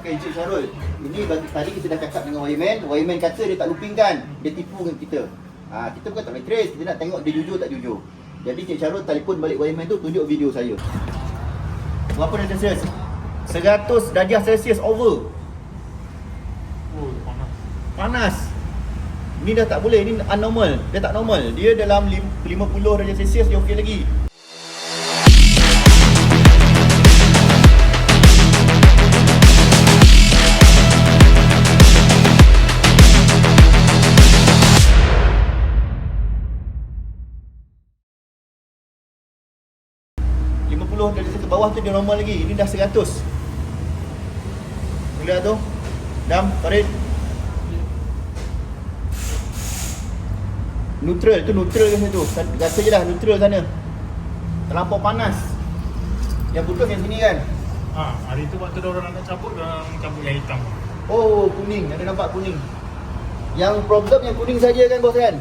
Okey Encik Syarul, ini bagi tadi kita dah cakap dengan wireman, wireman kata dia tak loopingkan, dia tipu dengan kita. Ha, kita bukan tak boleh trace, kita nak tengok dia jujur tak jujur. Jadi Encik Syarul telefon balik wireman tu tunjuk video saya. Berapa darjah Celsius? 100 darjah Celsius over. Oh, panas. Panas. Ni dah tak boleh, ni abnormal. Dia tak normal. Dia dalam lim- 50 darjah Celsius dia okey lagi. Ke bawah tu dia normal lagi. Ini dah 100. Lihat tu. Dam, Farid. Neutral tu neutral ke situ. Rasa je lah neutral sana. Terlampau panas. Yang putus yang sini kan. Ha, hari tu waktu orang nak cabut, orang cabut yang hitam. Oh, kuning. Ada nampak kuning. Yang problem yang kuning saja kan bos kan?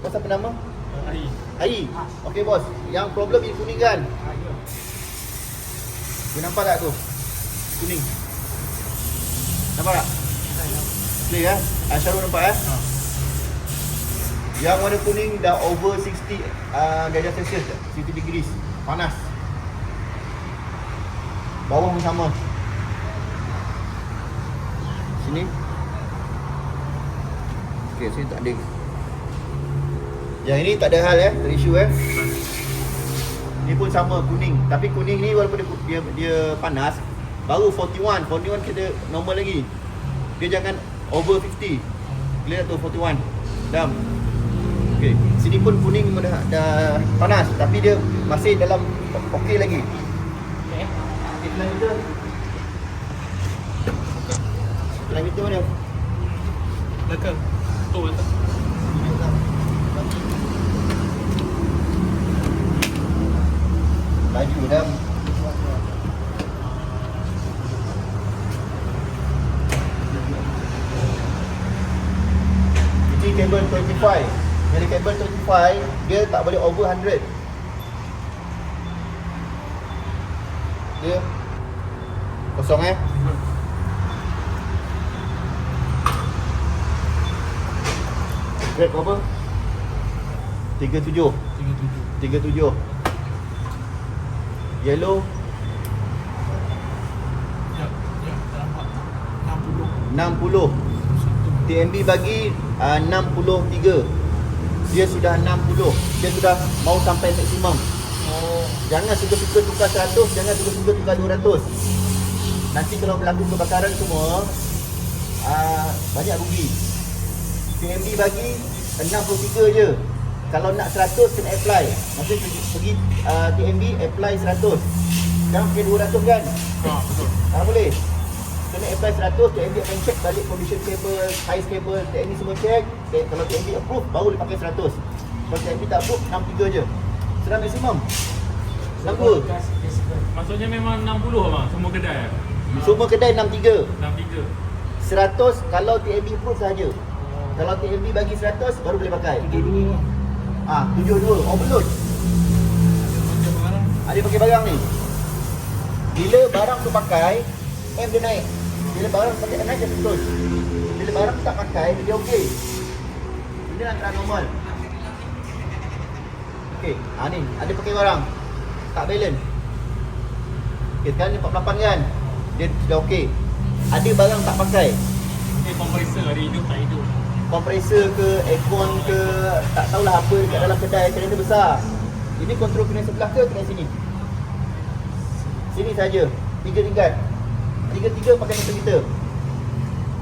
Bos apa nama? Hari. Ai. Okey bos. Yang problem yang kuning kan? Dia nampak tak tu? Kuning. Nampak tak? Clear kan? Ah, Syarul nampak eh? Ha. Yang warna kuning dah over 60 uh, darjah Celsius 60 degrees Panas Bawah pun sama Sini Okay, sini tak ada Yang ini tak ada hal eh, tak ada isu eh Ni pun sama kuning Tapi kuning ni walaupun dia, dia, dia panas Baru 41, 41 kita normal lagi Dia jangan over 50 Clear tu 41 Dam Okey, sini pun kuning pun dah, dah panas tapi dia masih dalam okey lagi. Okay. Okey, kilometer. Kilometer mana? Belakang. Tu belakang. Laju dah. Ini kabel 25. Jadi kabel 25 dia tak boleh over 100. Dia kosong eh. Grade berapa? 37. Tiga tujuh. 37. Yellow Ya, ya, nampak. Puluh. 60. Satu. TMB bagi uh, 63. Dia sudah 60. Dia sudah mau sampai maksimum. Oh. Jangan suka-suka tukar 100, jangan suka-suka tukar 200. Nanti kalau berlaku kebakaran semua uh, banyak rugi. TMB bagi 63 je. Kalau nak 100 kena apply. Nanti pergi, pergi uh, TMB apply 100. Jangan pakai 200 kan? Ha, betul. Tak boleh. Kena apply 100, TMB akan check balik condition cable, size cable, TMB semua check. Okay, kalau TMB approve, baru dia pakai 100. Kalau TMB tak approve, 63 je. Sudah maksimum. Kenapa? Maksudnya memang 60 abang, semua kedai. Semua kedai 63. 63. 100 kalau TMB approve saja. Kalau TMB bagi 100, baru boleh pakai. 72. Ah, 72. Overload. Macam barang. Ada pakai barang ni. Bila barang tu pakai, M dia naik. Bila barang pakai naik dia terus. Bila barang tak pakai, dia okey. Ini antara normal. Okey, ha ni ada pakai barang. Tak balance. Okey, sekarang ni 48 kan? Dia sudah okey. Ada barang tak pakai. Ni kompresor hari hidup tak hidup. Kompresor ke, aircon ke, tak tahulah apa dekat dalam kedai kereta besar. Ini kontrol kena sebelah ke kena sini? Sini saja. Tiga tingkat. Tiga-tiga pakai meter meter.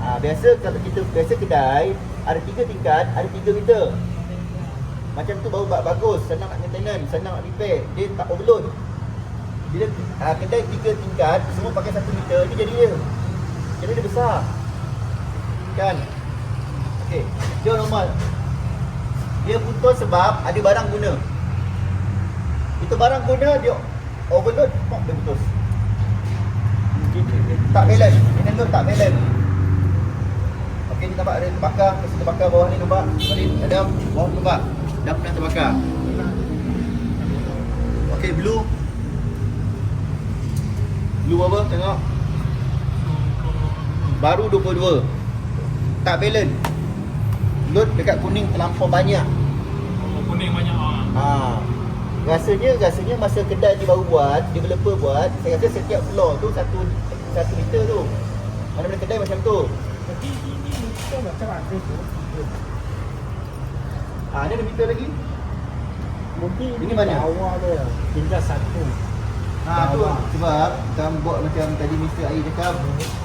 Ha, biasa kalau kita biasa kedai ada tiga tingkat, ada tiga meter. Macam tu baru ba- bagus, senang nak maintenance, senang nak repair. Dia tak overload. Bila ha, kedai tiga tingkat, semua pakai satu meter, ni jadi dia. Jadi dia besar. Kan? Okey, dia normal. Dia putus sebab ada barang guna. Itu barang guna dia overload, pop dia putus. Tak balance. Ini tu tak balance. Okey, ni nampak ada terbakar, kasi terbakar bawah ni nampak. Tadi ada bawah nampak. Dah pernah terbakar. Okey, blue. Blue apa? Tengok. Baru 22. Tak balance. Load dekat kuning terlampau banyak. Oh, kuning banyak ah. Ha. Rasanya rasanya masa kedai ni baru buat, developer buat, saya rasa setiap floor tu satu satu meter tu. Mana-mana kedai macam tu. Tapi ini kita macam ada tu. Ha, ni ada meter lagi. Mungkin Ini mana? Bawah dia. Tinggal satu. Ha tu sebab kita buat macam tadi Mr. Air cakap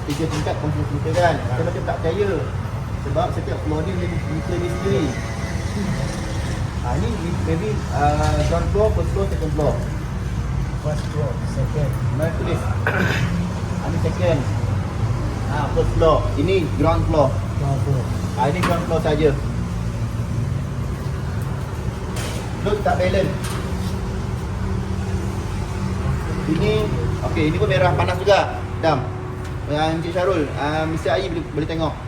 tiga tingkat konsumsi meter kan. Saya macam tak percaya. Sebab setiap floor ni dia meter dia sendiri. Ha ni maybe uh, ground floor, first floor, second floor. First floor, second. Mana tulis? ha ni second. Ha first floor. Ini ground floor. Ground floor. Ha ini ground floor saja. Load tak balance. Ini okey, ini pun merah panas juga. Dam. Encik Syarul, uh, Mr. Ayi boleh, boleh tengok.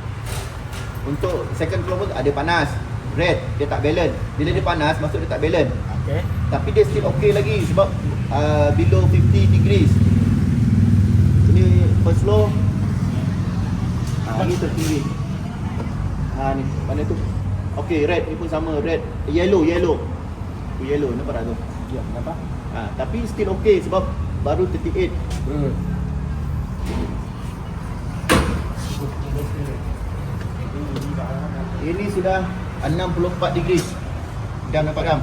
Untuk second floor pun ada panas. Red, dia tak balance. Bila dia panas, maksud dia tak balance. Okay. Tapi dia still okay lagi sebab uh, below 50 degrees. Ini first floor. Ha, ni tertinggi. Ha ni, mana tu? Okay, red ni pun sama, red. Yellow, yellow. Tu yellow, nampak tak tu? Ya, kenapa? Ha, tapi still okay sebab baru 38. Hmm. Ini sudah 64 degrees. Dah nampak dam?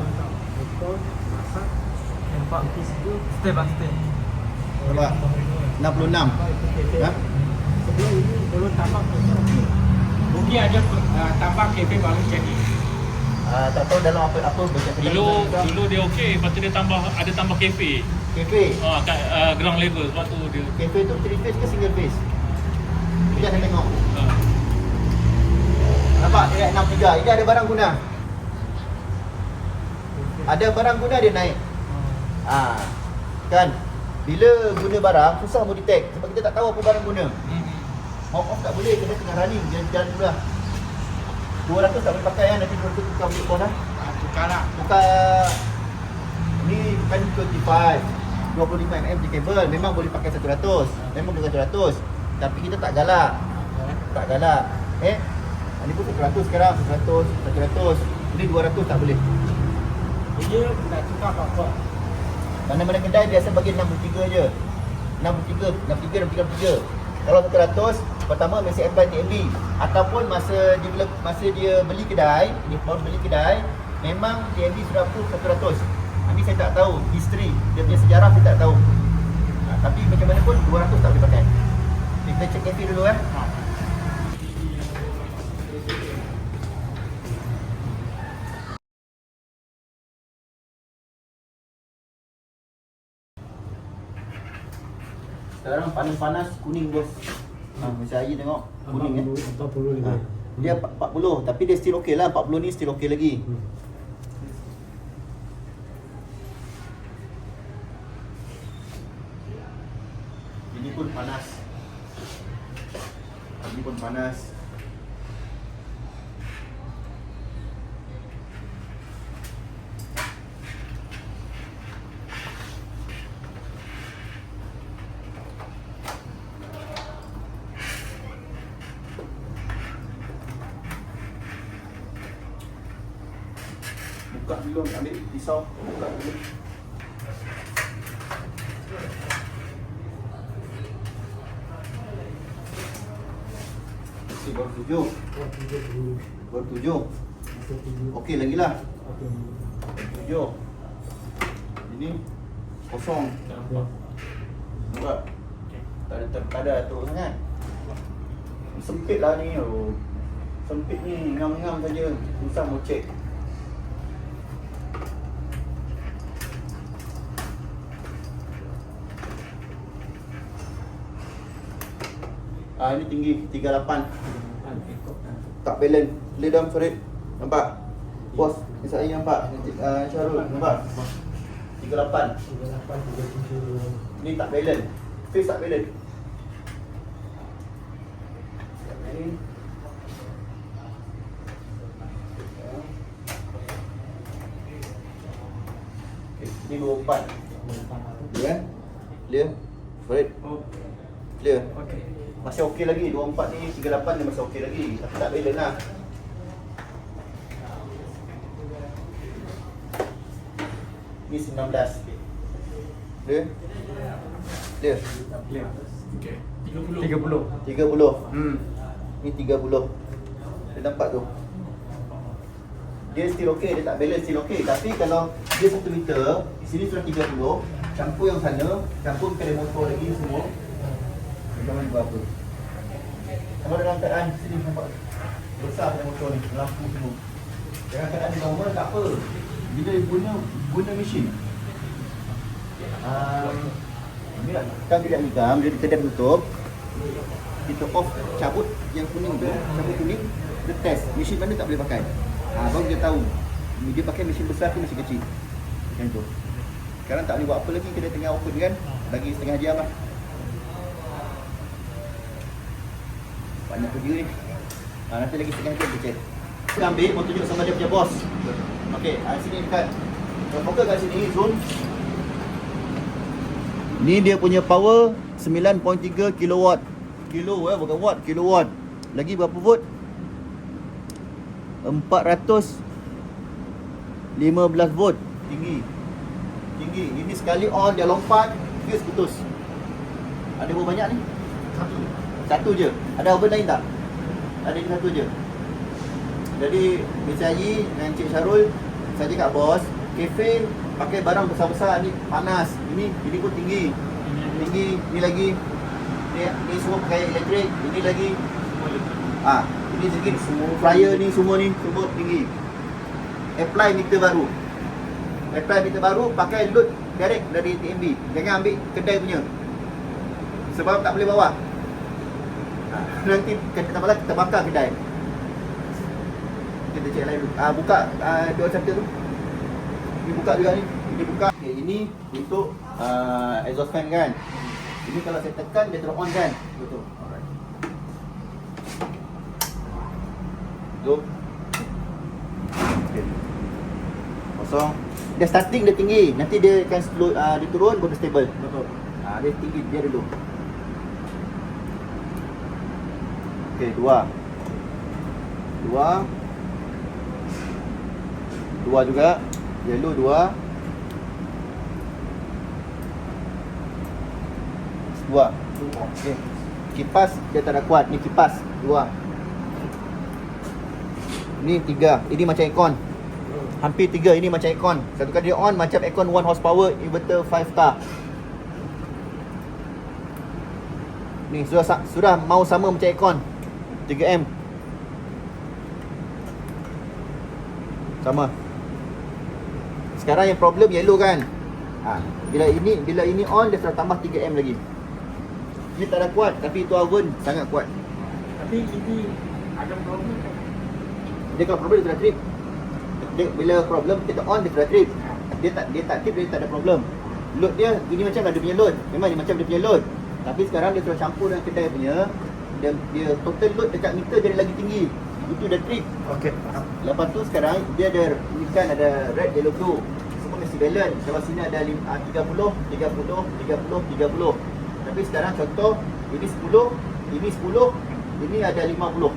Betul. Masak. Nampak step by step. Nampak? 66. Ha? Sebelum ini belum tambah Mungkin ada uh, tambah kafe baru jadi. Ah, tak tahu dalam apa apa baca Dulu dulu dia okey, lepas tu dia tambah ada tambah kafe. Cafe. Ah kat uh, ground level sebab tu dia. Cafe tu three face ke single face? Kita nak tengok. Nampak dia kat 63. Ini ada barang guna. Ada barang guna dia naik. Ah. Kan? Bila guna barang susah mau detect sebab kita tak tahu apa barang guna. hmm. On off tak boleh kena tengah running jalan jalan dulu lah. 200 tak boleh pakai kan nanti 200 tukar beli phone lah. Ah, tukar lah. Tukar ni kan 25 25mm je kabel memang boleh pakai 100 memang boleh 100 tapi kita tak galak tak galak eh ni pun 100 sekarang 100 100 ini 200 tak boleh. Dia nak tukar apa-apa. mana-mana kedai biasa bagi 63 je. 63 63 63 kalau 100 pertama mesti apply TMB ataupun masa dia bila- masa dia beli kedai dia baru beli kedai memang TMB sudah approve 100 ini saya tak tahu history dia punya sejarah saya tak tahu. Ha, tapi macam mana pun 200 tak boleh pakai. Kita check KP dulu eh. Ha. Sekarang panas-panas kuning bos ha, macam Ayi tengok kuning eh 40 ha. dia 40 tapi dia still okay lah 40 ni still okay lagi Hmm. Ini pun panas. Ini pun panas. Buka dulu, ambil pisau, buka dulu. Okey, baru tujuh. Baru tujuh. Lah. Tujuh. Ini kosong. Nampak. Nampak? Tak ada, tak, ada atur sangat. Sempit lah ni. Oh. Sempit ni, ngam-ngam saja. Susah mau check. Ah ini tinggi 38. Tak balance. Lay down Farid. Nampak? Bos, saya nampak. Uh, Syarul, nampak? 38. Ni tak balance. Face tak balance. Ni. Okay, ni 24. Clear? Clear? Farid? Oh, Clear? okay. Masih okey lagi 24 ni 38 ni masih okey lagi Tapi tak balance lah Ni 19 Dia? Dia? Okey. 30. 30. 30 Hmm. Ni 30 Dia nampak tu. Dia still okey, dia tak balance still okey Tapi kalau dia 1 meter Di sini sudah 30 Campur yang sana Campur kedai motor lagi semua. Macam mana berapa Kalau dalam keadaan sini nampak? Besar kedai motor ni Lampu semua. Dalam keadaan di normal tak apa Bila guna Guna mesin um, Kan tidak nikam Dia kedai tutup kita off cabut yang kuning tu cabut kuning dia test mesin mana tak boleh pakai. Ha, baru dia tahu. Dia pakai mesin besar ke mesin kecil. Macam tu. Sekarang tak boleh buat apa lagi kita tengah open kan bagi setengah jam lah. Banyak kerja ni. Ha, nanti lagi setengah jam kita check kita ambil mau tunjuk sama dia punya bos ok ha, sini dekat fokus kat sini zoom Ni dia punya power 9.3 kilowatt. Kilo eh bukan watt, kilowatt. Lagi berapa volt? 415 volt. Tinggi. Tinggi. Ini sekali on dia lompat, fuse putus. Ada berapa banyak ni? Satu. Satu je. Ada oven lain tak? Ada ni satu je. Jadi Encik Haji dengan Encik Syarul Saya cakap bos Kafe pakai barang besar-besar ni panas. Ini ini pun tinggi. Tinggi Ni lagi. Ni, ni semua pakai elektrik. Ini lagi. Ah, Ini sedikit Flyer ni semua ni Semua tinggi. Apply meter baru. Apply meter baru Pakai load direct dari TMB Jangan ambil kedai punya. Sebab tak boleh bawa. Ah, Nanti kita malah kita bakar kedai kita cek lain dulu. Ah buka ah dua chapter tu. Ini buka juga ni. Ini buka. Okay, ini untuk ah exhaust fan kan. Ini kalau saya tekan dia terus on kan. Betul. Alright. Tu. Okay. Kosong. Dia starting dia tinggi. Nanti dia akan slow ah dia turun baru stable. Betul. Ah dia tinggi dia dulu. Okey, dua. Dua. Dua juga. Yellow dua. Dua. Okey. Kipas dia tak ada kuat. Ni kipas. Dua. Ni tiga. Ini macam aircon. Hampir tiga. Ini macam aircon. Satu kali dia on macam aircon 1 horsepower inverter 5 star. Ni sudah sudah mau sama macam aircon 3M. Sama. Sekarang yang problem yellow kan. Ha, bila ini bila ini on dia sudah tambah 3M lagi. Ini tak ada kuat tapi itu oven sangat kuat. Tapi ini ada problem kan? Dia kalau problem dia sudah trip. Dia, bila problem kita on dia sudah trip. Dia tak dia tak trip dia tak ada problem. Load dia ini macam ada punya load. Memang ni macam dia punya load. Tapi sekarang dia sudah campur dengan kedai punya dia, dia total load dekat meter jadi lagi tinggi. Itu dah trip. Okey. Lepas tu sekarang dia ada ni kan ada red yellow blue. Mesti balance. Kalau sini ada lim- ah, 30, 30, 30, 30. Tapi sekarang contoh ini 10, ini 10, ini ada 50.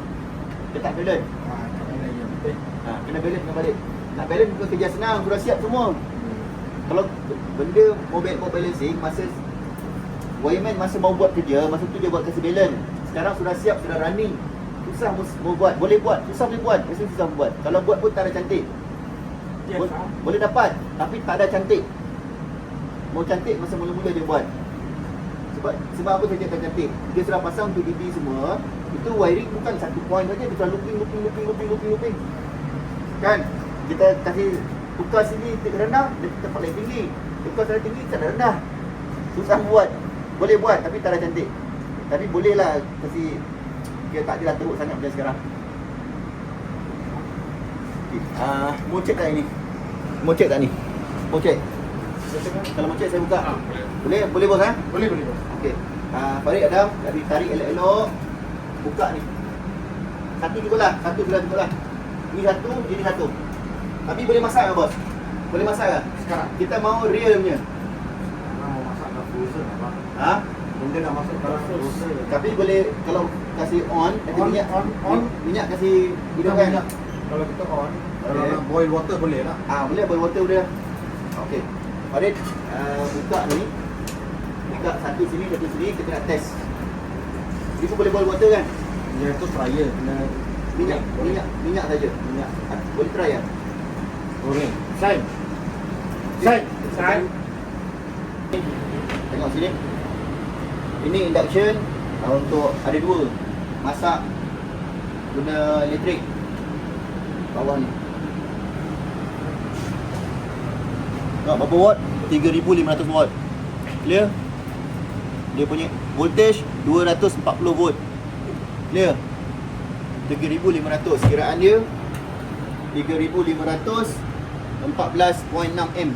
Dia tak balance. Yang betul. Ha, kena balance kena balik. Nak balance bukan kerja senang, sudah siap semua. Kalau benda mobile mau balancing masa wireman masa mau buat kerja, masa tu dia buat kasi balance. Sekarang sudah siap, sudah running. Susah mau buat, boleh buat, susah boleh buat, mesti susah buat. Kalau buat pun tak ada cantik. Dia Bo- faham. boleh dapat, tapi tak ada cantik. Mau cantik masa mula-mula dia buat. Sebab sebab apa saya cakap cantik? Dia sudah pasang untuk DB semua. Itu wiring bukan satu point saja, dia sudah looping, looping, looping, looping, looping, looping. Kan? Kita kasih tukar sini titik rendah, dia tempat lain tinggi. Tukar sana tinggi, sana rendah. Susah buat. Boleh buat tapi tak ada cantik. Tapi boleh lah kasi dia tak adalah teruk sangat macam sekarang. Okay. Ah, mau cek tak ini? Mau cek tak ni? Mau cek. Kalau mau cek saya buka. Ah, boleh. Boleh, boleh bos eh? Boleh, boleh. bos. Okey. Ah, Farid Adam, dari tarik elok-elok. Buka ni. Satu juga lah, satu juga juga lah. Ini satu, ini satu. Tapi boleh masak ke bos? Boleh masak ke? Sekarang. Kita mau real punya. Mau masak kat frozen apa? Ha? Benda nak masuk dalam roaster. Tapi boleh kalau kasih on, On, minyak on, on. minyak kasih hidup kan? minyak. Kalau kita on, kalau Okay. nak boil water boleh tak? Ah boleh boil water boleh. Okey. Farid uh, buka ni. Buka satu sini, satu sini kita nak test. Ini pun boleh boil water kan? Dia tu fryer kena Minyak, minyak, minyak saja. minyak Ah, boleh try ya. goreng. Sign. Sign. Sign. Tengok sini. Ini induction uh, untuk ada dua. Masak guna elektrik. Bawah ni. Tengok berapa watt? 3500 watt. Clear? Dia punya voltage 240 volt. Clear? 3500 kiraan dia 3500 14.6 M.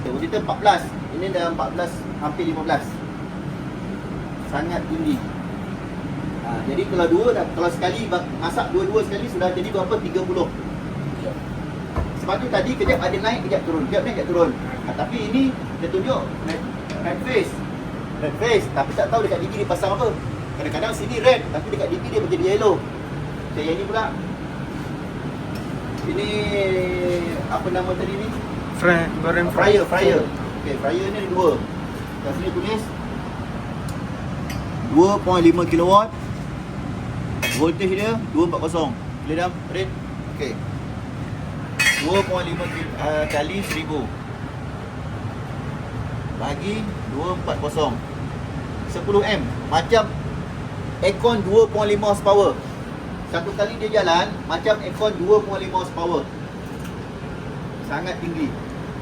Kita kita 14. Ini dah 14 hampir 15. Sangat tinggi. Ha, jadi kalau dua kalau sekali masak dua-dua sekali sudah jadi berapa 30. Sebab tu tadi kejap ada naik kejap turun, kejap naik kejap turun. Ha, tapi ini dia tunjuk red, red face. Red face tapi tak tahu dekat gigi dia pasang apa. Kadang-kadang sini red tapi dekat gigi dia menjadi yellow. Macam yang ni pula. Ini apa nama tadi ni? Fry, goreng Fryer, fryer. Okey, fryer ni ada dua. Kat sini tulis 2.5 kilowatt. Voltage dia 240. Boleh dah? Red? Okey. 2.5 ki- uh, kali 1000. Bagi 240. 10 M. Macam aircon 2.5 horsepower. Satu kali dia jalan macam aircon 2.5 horsepower. Sangat tinggi.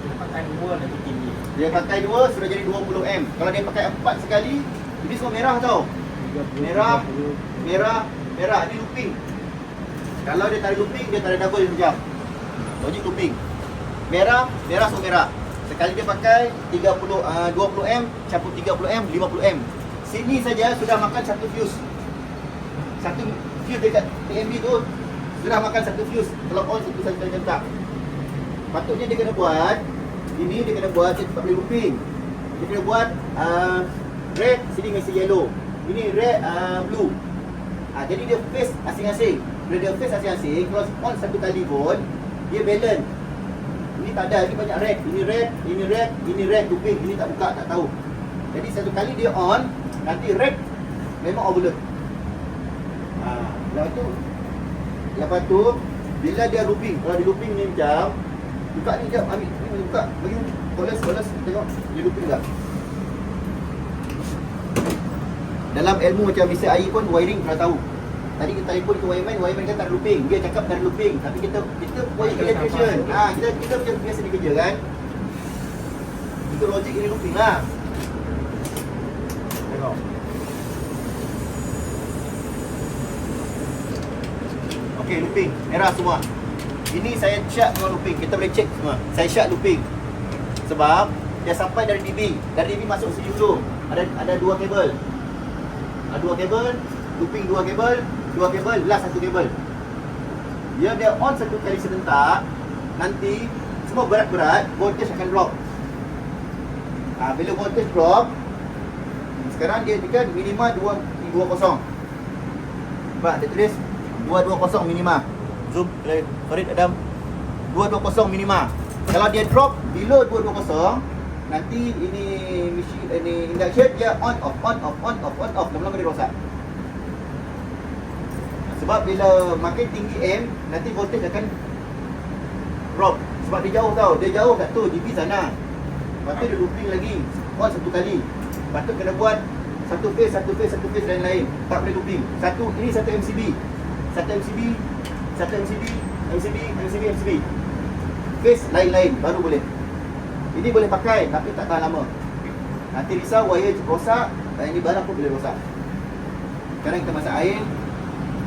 Dia pakai dua lagi tinggi. Dia pakai dua sudah jadi 20 M. Kalau dia pakai empat sekali, ini semua merah tau. Merah. Merah, merah ni looping. Kalau dia tarik looping, dia tarik double jam. Logik looping. Merah, merah semua merah. Sekali dia pakai 30 uh, 20 M, campur 30 M, 50 M. Sini saja sudah makan satu fuse. Satu fuse dekat TMB tu sudah makan satu fuse. Kalau on satu satu jam tak. Patutnya dia kena buat ini dia kena buat dia tak boleh looping. Dia kena buat uh, red sini mesti yellow. Ini red uh, blue. Ah jadi dia face asing-asing. Bila dia face asing-asing, kalau on satu kali volt, dia balance. Ini tak ada, ini banyak red. Ini red, ini red, ini red looping. Ini tak buka, tak tahu. Jadi satu kali dia on, nanti red memang overload. Ah, lepas tu lepas tu bila dia looping, kalau dia looping ni macam buka ni jap, ambil ni buka, bagi poles poles tengok dia looping tak. Dalam ilmu macam Mr. air pun wiring kena tahu. Tadi kita telefon ke wireman, wireman kata tak looping. Dia cakap tak ada looping, tapi kita kita wire electrician. Ha, kita kita macam biasa dia kerja kan. Itu logik ini looping lah. Tengok. Okey, looping. Merah semua. Ini saya check dengan looping. Kita boleh check semua. Saya check looping. Sebab dia sampai dari DB. Dari DB masuk sini dulu. Ada ada dua kabel. Ada dua kabel, looping dua kabel, dua kabel, last satu kabel. Dia dia on satu kali serentak, nanti semua berat-berat, voltage akan drop. Ah, bila voltage drop, sekarang dia tekan minima 220. Nampak dia tulis 220 minima. Zoom eh, Farid Adam 220 minima. Kalau dia drop below 220, nanti ini machine ini induction dia on off on off on off on off lama-lama dia rosak. Sebab bila makin tinggi M, nanti voltage akan drop. Sebab dia jauh tau, dia jauh kat tu DB sana. Lepas tu dia looping lagi on satu kali. Lepas tu kena buat satu phase, satu phase, satu phase lain-lain. Tak boleh looping. Satu ini satu MCB. Satu MCB, satu MCB, MCB, MCB, MCB. Phase lain-lain baru boleh. Ini boleh pakai tapi tak tahan lama. Nanti risau wire rosak dan ini barang pun boleh rosak. Sekarang kita masak air.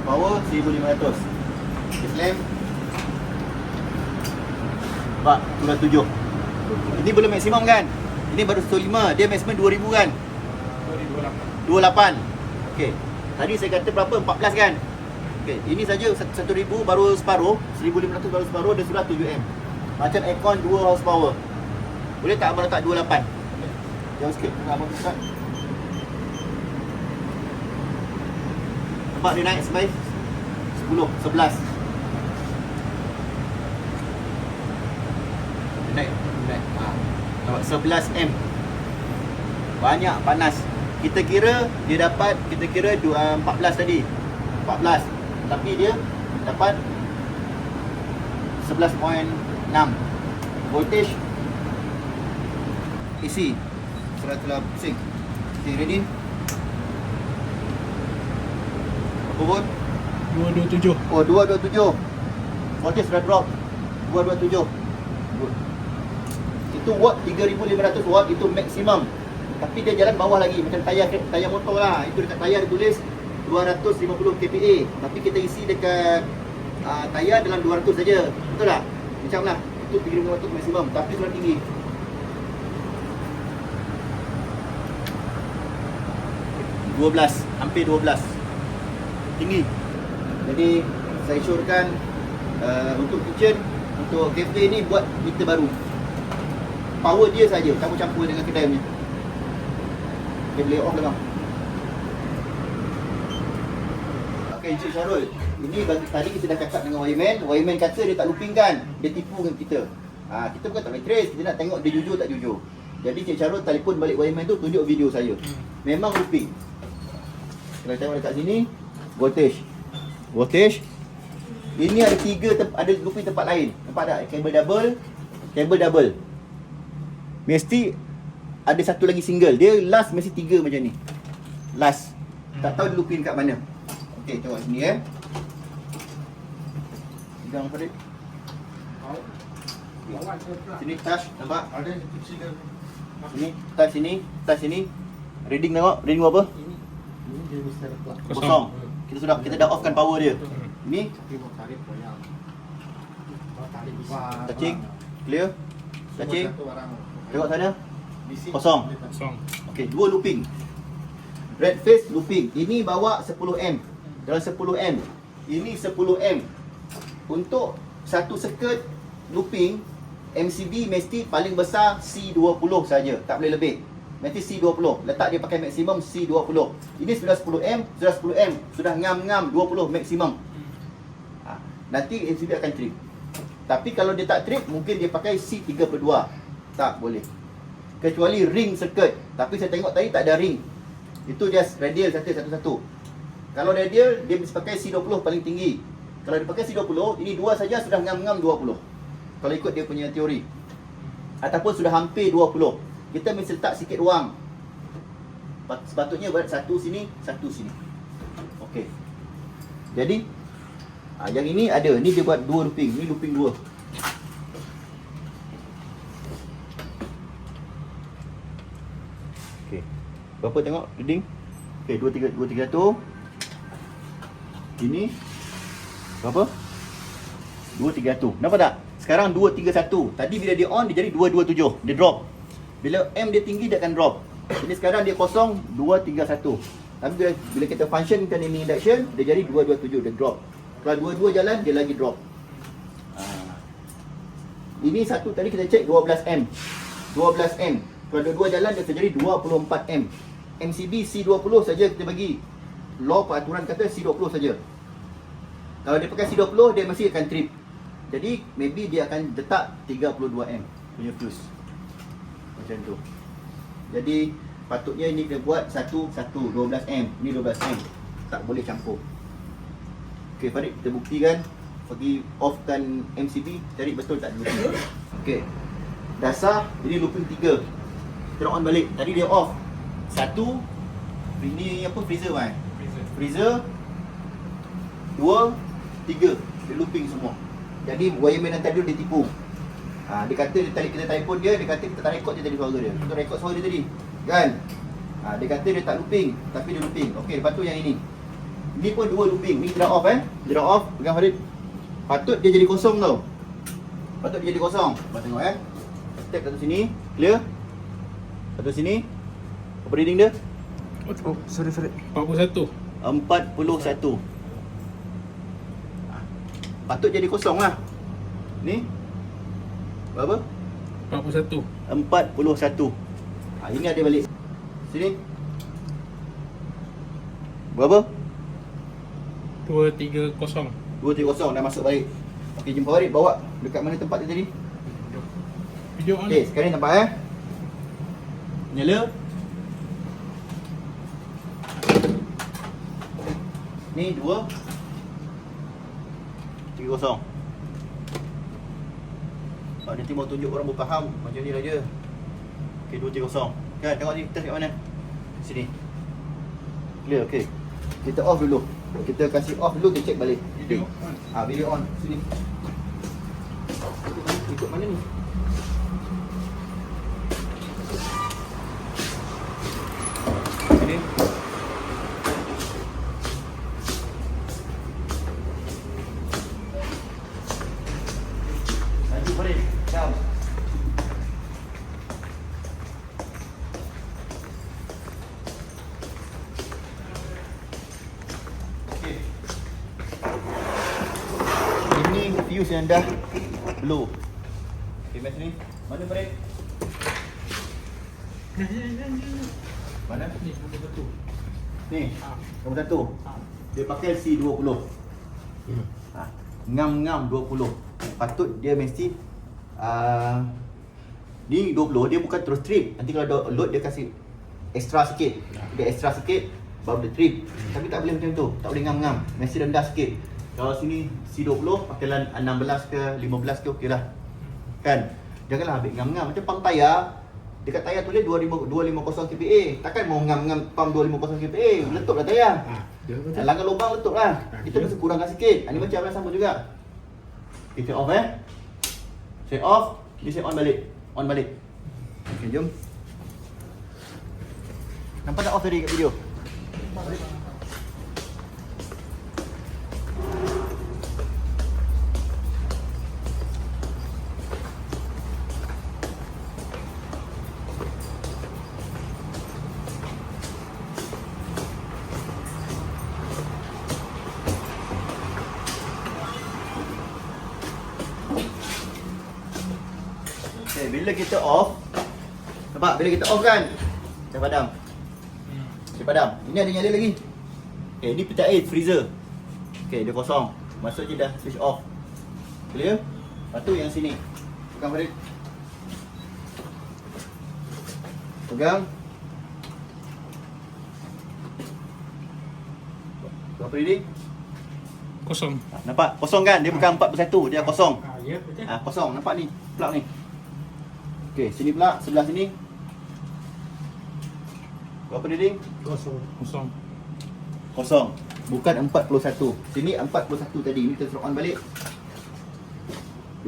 Power 1500. Islam. Pak, sudah tujuh. Ini belum maksimum kan? Ini baru 105. Dia maksimum 2000 kan? 28. Okey. Tadi saya kata berapa? 14 kan? Okey, ini saja 1000 baru separuh, 1500 baru separuh dia sudah 7M. Macam aircon 2 horsepower. Boleh tak abang letak 28? Jauh sikit, abang letak. Nampak dia naik sampai 10, 11. Dia naik, naik. Ha. Nampak 11 M. Banyak panas. Kita kira dia dapat kita kira du- uh, 14 tadi. 14. Tapi dia dapat 11.6 voltage AC 100 pusing. Okay, ready? Volt? 227. Oh, 227. Voltage sudah drop. 227. Good. Itu watt 3500 watt itu maksimum. Tapi dia jalan bawah lagi macam tayar tayar motor lah. Itu dekat tayar dia tulis 250 kPa. Tapi kita isi dekat uh, tayar dalam 200 saja. Betul tak? Macam lah. Itu 3500 maksimum tapi sudah tinggi. Dua belas, hampir 12 tinggi. Jadi saya syorkan uh, untuk kitchen, untuk cafe ni buat meter baru. Power dia saja, campur-campur dengan kedai punya. Dia boleh off lah. Okay, Encik Syarul. Ini bagi tadi kita dah cakap dengan wireman. Wireman kata dia tak loopingkan. Dia tipu dengan kita. Ha, kita bukan tak boleh trace. Kita nak tengok dia jujur tak jujur. Jadi Encik Syarul telefon balik wireman tu tunjuk video saya. Memang looping. Kalau tengok dekat sini voltage. Voltage. Ini ada tiga ada looping tempat lain. Nampak tak? Kabel double, kabel double. Mesti ada satu lagi single. Dia last mesti tiga macam ni. Last. Tak tahu dia looping kat mana. Okey, tengok sini eh. Pegang Farid. Pula. Sini touch, nampak? Ada kecil. Sini, touch sini, touch sini. Reading tengok, reading apa? Ini ini dia mesti ada. Kosong. Kosong. Kita sudah kita dah offkan power dia. Tarik bisa. touching, clear. Touching. Tengok sana. Kosong. Kosong. Okey, dua looping. Red face looping. Ini bawa 10M. Dalam 10M. Ini 10M. Untuk satu circuit looping MCB mesti paling besar C20 saja, tak boleh lebih. Mesti C20. Letak dia pakai maksimum C20. Ini sudah 10M, sudah 10M, sudah ngam-ngam 20 maksimum. Ha, nanti MCB akan trip. Tapi kalau dia tak trip, mungkin dia pakai C32. Tak boleh kecuali ring circuit. Tapi saya tengok tadi tak ada ring. Itu just radial saja satu-satu. Kalau radial dia mesti pakai C20 paling tinggi. Kalau dia pakai C20, ini dua saja sudah ngam-ngam 20. Kalau ikut dia punya teori. Ataupun sudah hampir 20. Kita mesti letak sikit ruang. Pat- Sepatutnya buat satu sini, satu sini. Okey. Jadi ah, yang ini ada. Ni dia buat dua looping. Ni looping dua. Okey. Berapa tengok reading? Okey, 23 2300. Ini berapa? 2300. Nampak tak? Sekarang 231. Tadi bila dia on dia jadi 227. Dia drop. Bila M dia tinggi dia akan drop. Jadi sekarang dia kosong 231. Tapi bila, bila kita functionkan ini induction dia jadi 227 dia drop. Kalau dua-dua jalan dia lagi drop. Ah. Ini satu tadi kita cek 12M. 12M. Kalau dua-dua jalan dia terjadi 24M. MCB C20 saja kita bagi. Law peraturan kata C20 saja. Kalau dia pakai C20 dia mesti akan trip. Jadi maybe dia akan letak 32M punya fuse. Macam tu. Jadi patutnya ini kita buat satu satu 12M. Ni 12M. Tak boleh campur. Okey Farid kita buktikan pergi offkan MCB cari betul tak looping. Okey. Dasar ini looping 3. Kita on balik. Tadi dia off. Satu ini apa freezer kan? Freezer. Dua, tiga. Dia looping semua. Jadi wireman yang tadi dia tipu. Ha, dia kata dia tadi kita telefon dia, dia kata kita tak rekod je tadi suara dia. Kita rekod suara dia tadi. Kan? Ha, dia kata dia tak looping, tapi dia looping. Okey, lepas tu yang ini. Ni pun dua looping. Ni dia dah off eh. Dia dah off. Pegang Farid. Patut dia jadi kosong tau. Patut dia jadi kosong. Cuba tengok eh. Step satu sini. Clear. Satu sini. Apa reading dia? Oh, sorry, sorry. 41. 41. Patut jadi kosong lah. Ni. Berapa? 41. 41. Ha, ini ada balik. Sini. Berapa? Dua tiga kosong. 230 dah masuk balik. Okey, jumpa Farid bawa dekat mana tempat dia tadi? Video on. Okey, sekarang ni nampak eh. Nyala. Ni dua. Tiga kosong. Pak nanti mau tunjuk orang berfaham macam ni raja. Okey, dua tiga kosong. Kan, tengok ni test kat mana? Sini. Clear, okey. Kita off dulu. Kita kasih off dulu, kita check balik. Video on. Ah, video on. Sini. Ikut mana ni? Fuse yang dah blow. Okey, match ni. Mana break? Mana? Ni, nombor satu. Ni. Ah. Nombor satu. Ah. Dia pakai C20. Ha. Ngam-ngam 20. Patut dia mesti uh, ni 20 dia bukan terus trip. Nanti kalau ada load dia kasih extra sikit. Dia extra sikit baru dia trip. Tapi tak boleh macam tu. Tak boleh ngam-ngam. Mesti rendah sikit. Kalau sini C20 pakailah 16 ke 15 ke okeylah. Kan? Janganlah ambil ngam-ngam macam pump tayar. Dekat tayar tulis 25 250 kPa. Takkan mau ngam-ngam pump 250 kPa. Letup dah tayar. Ah, dia betul. Dan langgar lubang letup lah Ah, Kita mesti kurangkan sikit ah, Ni macam yang sama juga Kita off eh Set off Ni set on balik On balik Okay jom Nampak tak off tadi kat video? Okay, kita off Nampak bila kita off kan Dia padam. Dia padam Ini ada nyala lagi Okay, ni pecah air freezer Okay, dia kosong Maksud je dah switch off Clear? Lepas tu yang sini Pegang Farid Pegang Berapa reading? Kosong. Ah, Nampak? Kosong kan? Dia bukan 4 bersatu Dia kosong Ah, ya, betul. Ah, kosong. Nampak ni? Plug ni. Okey, sini pula, sebelah sini. Berapa reading? Kosong. Kosong. Kosong. Bukan 41. Sini 41 tadi. Ni kita suruh on balik.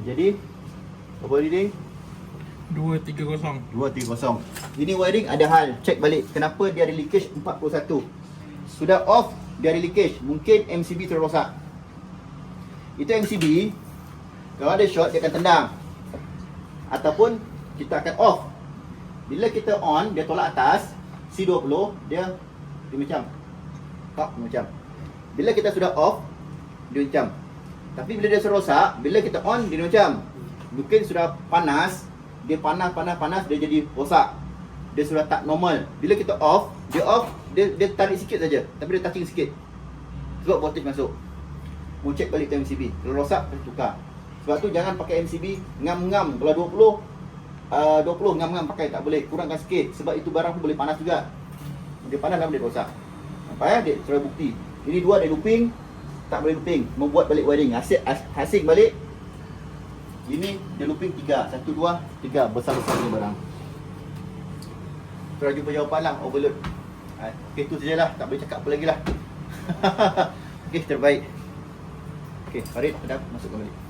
Jadi berapa tiga kosong. 230. Ini wiring ada hal. Check balik. Kenapa dia ada leakage 41? Sudah off, dia ada leakage. Mungkin MCB terrosak. Itu MCB. Kalau ada short, dia akan tendang. Ataupun kita akan off. Bila kita on, dia tolak atas. C20, dia dia macam. Kak, macam. Bila kita sudah off, dia macam. Tapi bila dia serosak, bila kita on, dia macam. Mungkin sudah panas, dia panas, panas, panas, dia jadi rosak. Dia sudah tak normal. Bila kita off, dia off, dia dia tarik sikit saja. Tapi dia touching sikit. Sebab voltage masuk. Mau check balik tu MCB. Kalau rosak, tukar. Sebab tu jangan pakai MCB ngam-ngam. Kalau 20, uh, 20 ngam-ngam pakai tak boleh. Kurangkan sikit. Sebab itu barang pun boleh panas juga. Dia panas dan boleh rosak. Nampak ya? Dia sudah bukti. Ini dua ada looping. Tak boleh looping. Membuat balik wiring. Hasil, has- hasing balik. Ini dia looping tiga. Satu, dua, tiga. Besar-besar ni barang. Terus jumpa jawapan lah. Overload. Ha, okay, tu sajalah. Tak boleh cakap apa lagi lah. okay, terbaik. Okay, Farid, dah masukkan balik.